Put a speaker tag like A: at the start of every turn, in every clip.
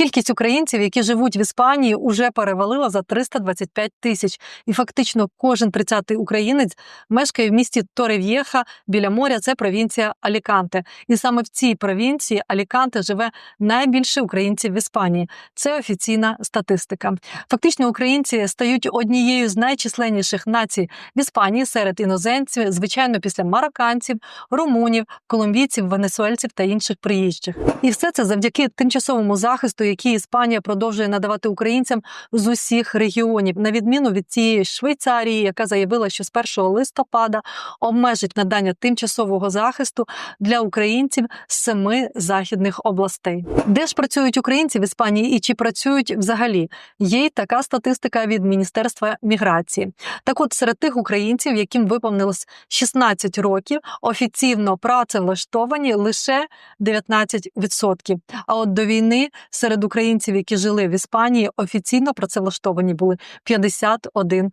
A: Кількість українців, які живуть в Іспанії, уже перевалила за 325 тисяч, і фактично кожен 30-й українець мешкає в місті Торев'єха біля моря. Це провінція Аліканте. І саме в цій провінції Аліканте живе найбільше українців в Іспанії. Це офіційна статистика. Фактично, українці стають однією з найчисленніших націй в Іспанії серед іноземців, звичайно, після марокканців, румунів, колумбійців, венесуельців та інших приїжджих. І все це завдяки тимчасовому захисту, який Іспанія продовжує надавати українцям з усіх регіонів, на відміну від цієї Швейцарії, яка заявила, що з 1 листопада обмежить надання тимчасового захисту для українців з семи західних областей. Де ж працюють українці в Іспанії і чи працюють взагалі? Є й така статистика від Міністерства міграції. Так, от серед тих українців, яким виповнилось 16 років, офіційно працевлаштовані лише 19%. А от до війни серед українців, які жили в Іспанії, офіційно працевлаштовані були 51%.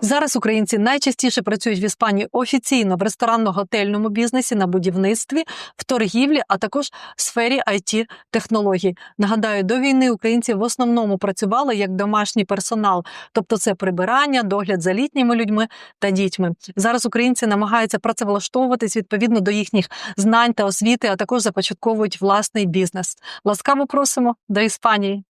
A: Зараз українці найчастіше працюють в Іспанії офіційно в ресторанно-готельному бізнесі, на будівництві, в торгівлі, а також в сфері it технологій. Нагадаю, до війни українці в основному працювали як домашній персонал, тобто це прибирання, догляд за літніми людьми та дітьми. Зараз українці намагаються працевлаштовуватись відповідно до їхніх знань та освіти, а також започатковують власний бізнес. Ласкаво просимо до Іспанії.